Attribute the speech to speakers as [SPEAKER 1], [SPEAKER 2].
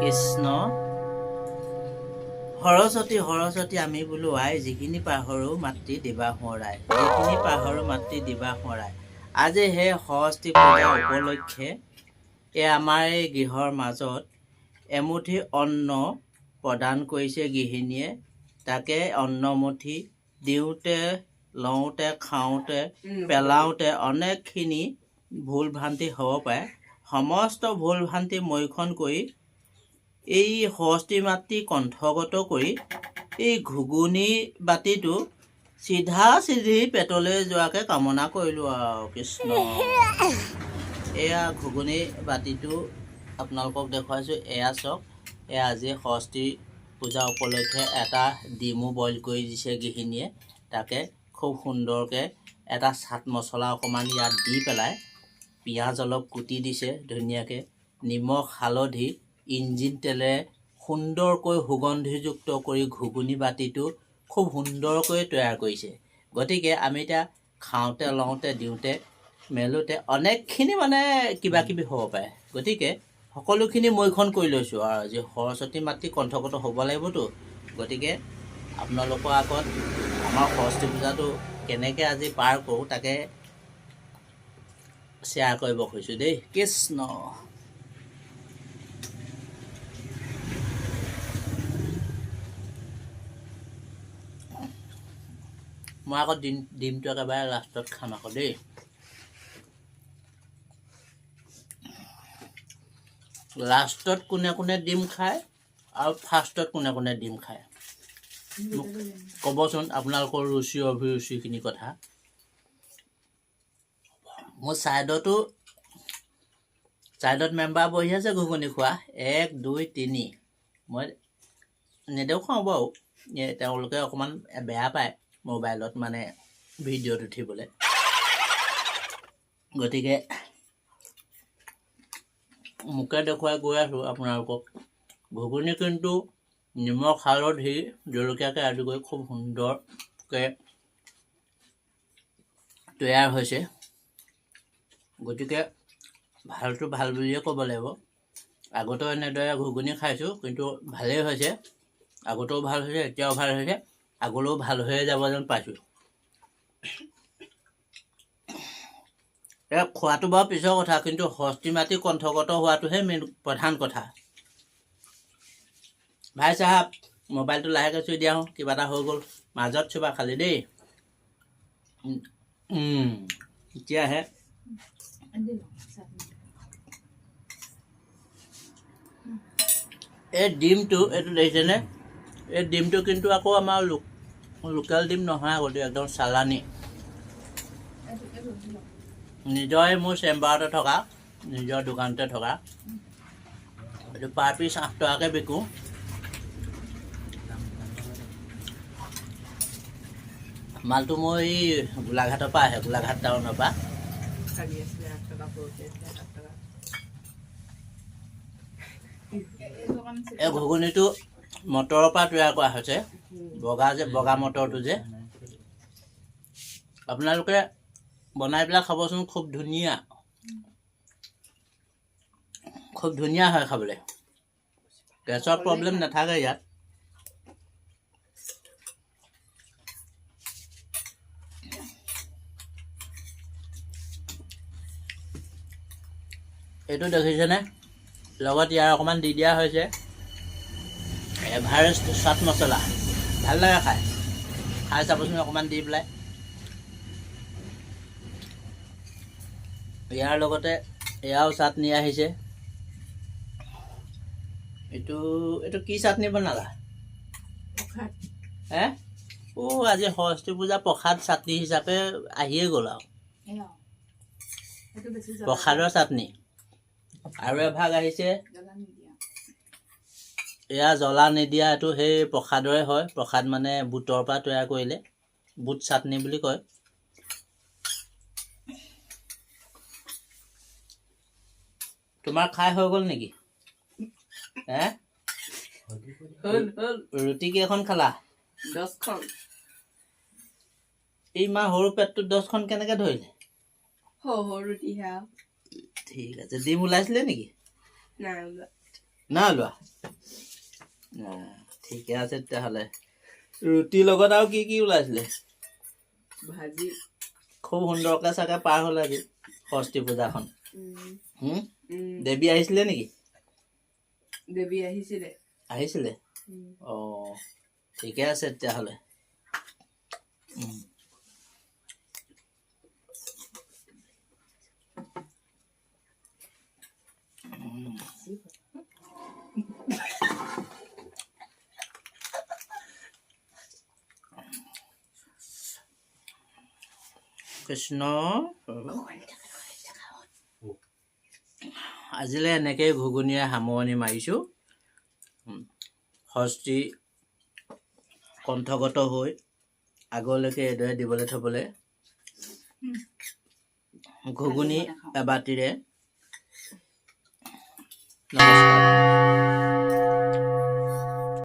[SPEAKER 1] কৃষ্ণ সৰস্বতী সৰস্বতী আমি বোলো আই যিখিনি পাহৰো মাতৃ দিবা সোঁৱৰাই। যিখিনি পাহৰো মাতৃ দিবা সোঁৱৰাই। আজি সেই সৰস্বতী পূজা উপলক্ষে এই আমাৰ এই গৃহৰ মাজত এমুঠি অন্ন প্ৰদান কৰিছে গৃহিণীয়ে। তাকে অন্নমুঠি দিওঁতে লওঁতে খাওঁতে পেলাওঁতে অনেকখিনি ভুল ভ্ৰান্তি হ'ব পাৰে। সমস্ত ভুল ভ্ৰান্তি মৈখন কৰি এই সৰস্বতী মাতৃ কণ্ঠগত কৰি এই ঘুগুনি বাতিটো চিধা চিধি পেটলৈ যোৱাকৈ কামনা কৰিলোঁ আৰু কৃষ্ণ। এয়া ঘুগুনি বাতিটো আপোনালোকক দেখুৱাইছোঁ। এয়া চাওক, এয়া আজি সৰস্বতী পূজা উপলক্ষে এটা ডিমো বইল কৰি দিছে গৃহিণীয়ে। তাকে খুব সুন্দৰকৈ এটা চাট মছলা অকণমান ইয়াত দি পেলাই পিঁয়াজ অলপ কুটি দিছে ধুনীয়াকৈ। নিমখ, হালধি ইঞ্জিন তেলেৰে সুন্দৰকৈ সুগন্ধিযুক্ত কৰি ঘুগুনি বাতিটো খুব সুন্দৰকৈ তৈয়াৰ কৰিছে। গতিকে আমি এতিয়া খাওঁতে লওঁতে দিওঁতে মেলোঁতে অনেকখিনি মানে কিবা কিবি হ'ব পাৰে। গতিকে সকলোখিনি মৈখন কৰি লৈছোঁ আৰু আজি সৰস্বতী মাতৃ কণ্ঠগত হ'ব লাগিবতো। গতিকে আপোনালোকৰ আগত আমাৰ সৰস্বতী পূজাটো কেনেকৈ আজি পাৰ কৰোঁ তাকে শ্বেয়াৰ কৰিব খুজিছোঁ দেই। কৃষ্ণ। মই আকৌ ডিম ডিমটো একেবাৰে লাষ্টত খাম আকৌ দেই। লাষ্টত কোনে কোনে ডিম খায় আৰু ফাৰ্ষ্টত কোনে কোনে ডিম খায়? মোক ক'বচোন আপোনালোকৰ ৰুচি অভিৰুচিখিনি কথা। মোৰ ছাইডতো, ছাইডত মেম্বাৰ বহি আছে ঘুগুনি খোৱা। এক, দুই, তিনি। মই নেদেখুৱাওঁ বাৰু। তেওঁলোকে অকণমান বেয়া পায়। মোবাইলত মানে ভিডিঅ'ত উঠিবলৈ। গতিকে মোকে দেখুৱাই গৈ আছোঁ আপোনালোকক। ঘুগুনি কিন্তু নিমখ হালধি জলকীয়াকৈ আদি কৰি খুব সুন্দৰকৈ তৈয়াৰ হৈছে। গতিকে ভালটো ভাল বুলিয়ে ক'ব লাগিব। আগতেও এনেদৰে ঘুগুনি খাইছোঁ কিন্তু ভালেই হৈছে। আগতেও ভাল হৈছে এতিয়াও ভাল হৈছে। আগলৈও ভাল হৈয়ে যাব যেন পাইছোঁ। খোৱাটো বাৰু পিছৰ কথা কিন্তু হস্তি মাটি কণ্ঠগত হোৱাটোহে মেইন প্ৰধান কথা। ভাই চাহাব মোবাইলটো লাহেকৈ চুই দিয়া হওঁ কিবা এটা হৈ গ'ল। মাজত চুবা খালি দেই। এতিয়াহে এই ডিমটো এইটো দেখিছেনে? এই ডিমটো কিন্তু আকৌ আমাৰ লোক লোকেল ডিম নহয় দেই, একদম চালানী। নিজৰে মোৰ চেম্বাৰতে থকা নিজৰ দোকানতে থকা। এইটো পাৰ পিচ আঠ টকাকৈ বিকোঁ। মালটো মই এই গোলাঘাটৰ পৰা আহে গোলাঘাট টাউনৰ পৰা। এই ঘুগুনিটো মটৰৰ পৰা তৈয়াৰ কৰা হৈছে। বগা যে বগা মটৰটো যে। আপোনালোকে বনাই পেলাই খাবচোন খুব ধুনীয়া। খুব ধুনীয়া হয় খাবলৈ। গেছৰ প্ৰব্লেম নাথাকে ইয়াত। এইটো দেখিছেনে? লগত ইয়াৰ অকণমান দি দিয়া হৈছে। এভাৰেষ্ট চাট মছলা। ভাল লাগে খাই খাই চাবচোন অকণমান দি পেলাই। ইয়াৰ লগতে এয়াও চাটনি আহিছে। এইটো এইটো কি চাটনি বনালা? হে? অ' আজি সৰস্বতী পূজা প্ৰসাদ চাটনি হিচাপে আহিয়ে গ'ল আৰু। প্ৰসাদৰ চাটনি। আৰু এভাগ আহিছে। এয়া জ্বলা নিদিয়া এইটো সেই প্ৰসাদৰে হয়। প্ৰসাদ মানে বুটৰ পৰা তৈয়াৰ কৰিলে। বুট চাটনি বুলি কয়। তোমাৰ খাই হৈ গ'ল নেকি? হে? ৰুটি কেইখন খালা?
[SPEAKER 2] দহখন।
[SPEAKER 1] এই ইমান সৰু পেটটোত দহখন কেনেকৈ ধৰিলে? ঠিক আছে। ডিম ওলাইছিলে নেকি?
[SPEAKER 2] নাই ওলোৱা?
[SPEAKER 1] ঠিকে আছে তেতিয়াহ'লে। ৰুটিৰ লগত আৰু কি কি ওলাইছিলে?
[SPEAKER 2] ভাজি।
[SPEAKER 1] খুব সুন্দৰকৈ চাগে পাৰ হ'ল আজি সৰস্বতী পূজাখন। দেৱী আহিছিলে নেকি?
[SPEAKER 2] দেৱী আহিছিলে।
[SPEAKER 1] আহিছিলে? অঁ ঠিকে আছে তেতিয়াহ'লে। কৃষ্ণ। আজিলৈ এনেকেই ঘুগুনীয়ে সামৰণি মাৰিছোঁ। ষষ্ঠী কণ্ঠগত হৈ আগলৈকে এইদৰে দিবলৈ থবলৈ। ঘুগুনি এবাতিৰে। নমস্কাৰ।